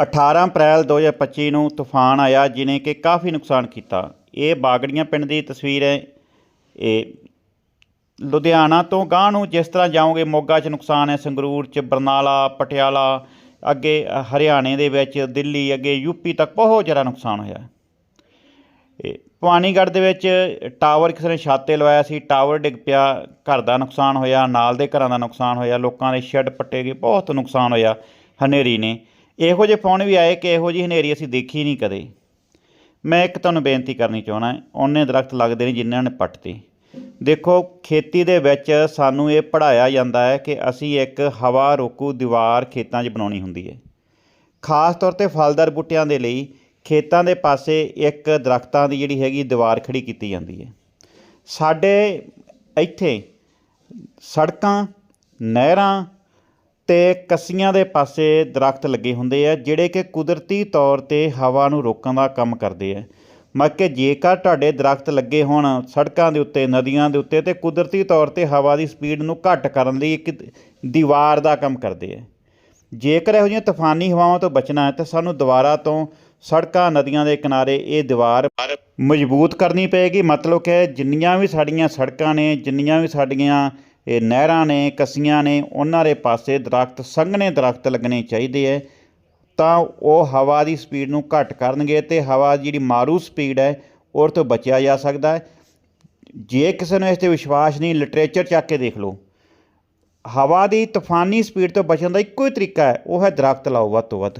18 ਅਪ੍ਰੈਲ 2025 ਨੂੰ ਤੂਫਾਨ ਆਇਆ ਜਿਨੇ ਕਿ ਕਾਫੀ ਨੁਕਸਾਨ ਕੀਤਾ। ਇਹ ਬਾਗੜੀਆਂ ਪਿੰਡ ਦੀ ਤਸਵੀਰ ਹੈ। ਇਹ ਲੁਧਿਆਣਾ ਤੋਂ ਗਾਂਹ ਨੂੰ ਜਿਸ ਤਰ੍ਹਾਂ ਜਾਓਗੇ ਮੋਗਾ 'ਚ ਨੁਕਸਾਨ ਹੈ। ਸੰਗਰੂਰ 'ਚ ਬਰਨਾਲਾ, ਪਟਿਆਲਾ, ਅੱਗੇ ਹਰਿਆਣੇ ਦੇ ਵਿੱਚ, ਦਿੱਲੀ, ਅੱਗੇ ਯੂਪੀ ਤੱਕ ਬਹੁਤ ਜ਼ਿਆਦਾ ਨੁਕਸਾਨ ਹੋਇਆ। ਇਹ ਭਵਾਨੀਗੜ੍ਹ ਦੇ ਵਿੱਚ ਟਾਵਰ ਕਿਸੇ ਨੇ ਛਾਤੇ ਲਵਾਇਆ ਸੀ। ਟਾਵਰ ਡਿੱਗ ਪਿਆ। ਘਰ ਦਾ ਨੁਕਸਾਨ ਹੋਇਆ, ਨਾਲ ਦੇ ਘਰਾਂ ਦਾ ਨੁਕਸਾਨ ਹੋਇਆ। ਲੋਕਾਂ ਦੇ ਸ਼ੈੱਡ ਪੱਟੇ ਗਏ। ਬਹੁਤ ਨੁਕਸਾਨ ਹੋਇਆ ਹਨੇਰੀ ਨੇ। ਇਹੋ ਜਿਹੇ ਫੋਨ ਵੀ ਆਏ ਕਿ ਇਹੋ ਜਿਹੀ ਹਨੇਰੀ ਅਸੀਂ ਦੇਖੀ ਨਹੀਂ ਕਦੇ। ਮੈਂ ਇੱਕ ਤੁਹਾਨੂੰ ਬੇਨਤੀ ਕਰਨੀ ਚਾਹੁੰਦਾ ਉਹਨੇ ਦਰਖਤ ਲੱਗਦੇ ਨੇ ਜਿਨ੍ਹਾਂ ਨੇ ਪੱਟਤੇ। ਦੇਖੋ, ਖੇਤੀ ਦੇ ਵਿੱਚ ਸਾਨੂੰ ਇਹ ਪੜਾਇਆ ਜਾਂਦਾ ਹੈ ਕਿ ਅਸੀਂ ਇੱਕ ਹਵਾ ਰੋਕੂ ਦੀਵਾਰ ਖੇਤਾਂ 'ਚ ਬਣਾਉਣੀ ਹੁੰਦੀ ਹੈ। ਖਾਸ ਤੌਰ ਤੇ ਫਲਦਾਰ ਬੂਟਿਆਂ ਦੇ ਲਈ ਖੇਤਾਂ ਦੇ ਪਾਸੇ ਇੱਕ ਦਰਖਤਾਂ ਦੀ ਜਿਹੜੀ ਹੈਗੀ ਦੀਵਾਰ ਖੜੀ ਕੀਤੀ ਜਾਂਦੀ ਹੈ। ਸਾਡੇ ਇੱਥੇ ਸੜਕਾਂ, ਨਹਿਰਾਂ ਤੇ ਕੱਸੀਆਂ ਦੇ ਪਾਸੇ ਦਰਖਤ ਲੱਗੇ ਹੁੰਦੇ ਆ, ਜਿਹੜੇ ਕਿ ਕੁਦਰਤੀ ਤੌਰ ਤੇ ਹਵਾ ਨੂੰ ਰੋਕਣ ਦਾ ਕੰਮ ਕਰਦੇ ਆ। ਮਤਲਬ ਕਿ ਜੇਕਰ ਤੁਹਾਡੇ ਦਰਖਤ ਲੱਗੇ ਹੋਣ ਸੜਕਾਂ ਦੇ ਉੱਤੇ, ਨਦੀਆਂ ਦੇ ਉੱਤੇ, ਤੇ ਕੁਦਰਤੀ ਤੌਰ ਤੇ ਹਵਾ ਦੀ ਸਪੀਡ ਨੂੰ ਘੱਟ ਕਰਨ ਲਈ ਇੱਕ ਦੀਵਾਰ ਦਾ ਕੰਮ ਕਰਦੇ ਆ। ਜੇਕਰ ਇਹੋ ਜਿਹੀਆਂ ਤੂਫਾਨੀ ਹਵਾਵਾਂ ਤੋਂ ਬਚਣਾ ਹੈ, ਤਾਂ ਸਾਨੂੰ ਦੁਬਾਰਾ ਤੋਂ ਸੜਕਾਂ, ਨਦੀਆਂ ਦੇ ਕਿਨਾਰੇ ਇਹ ਦੀਵਾਰ ਮਜ਼ਬੂਤ ਕਰਨੀ ਪਏਗੀ। ਮਤਲਬ ਕਿ ਜਿੰਨੀਆਂ ਵੀ ਸਾਡੀਆਂ ਸੜਕਾਂ ਨੇ, ਜਿੰਨੀਆਂ ਵੀ ਸਾਡੀਆਂ ਇਹ ਨਹਿਰਾਂ ਨੇ, ਕੱਸੀਆਂ ਨੇ, ਉਹਨਾਂ ਦੇ ਪਾਸੇ ਦਰਖਤ, ਸੰਘਣੇ ਦਰਖਤ ਲੱਗਣੇ ਚਾਹੀਦੇ ਹੈ ਤਾਂ ਉਹ ਹਵਾ ਦੀ ਸਪੀਡ ਨੂੰ ਘੱਟ ਕਰਨਗੇ ਤੇ ਹਵਾ ਦੀ ਜਿਹੜੀ ਮਾਰੂ ਸਪੀਡ ਹੈ ਉਹ ਤੋਂ ਬਚਿਆ ਜਾ ਸਕਦਾ ਹੈ ਜੇ ਕਿਸੇ ਨੂੰ ਇਸ ਤੇ ਵਿਸ਼ਵਾਸ ਨਹੀਂ, ਲਿਟਰੇਚਰ ਚੱਕ ਕੇ ਦੇਖ ਲਓ। ਹਵਾ ਦੀ ਤੂਫਾਨੀ ਸਪੀਡ ਤੋਂ ਬਚਣ ਦਾ ਇੱਕੋ ਹੀ ਤਰੀਕਾ ਹੈ ਉਹ ਹੈ ਦਰਖਤ ਲਾਓ ਵੱਧ ਤੋਂ ਵੱਧ।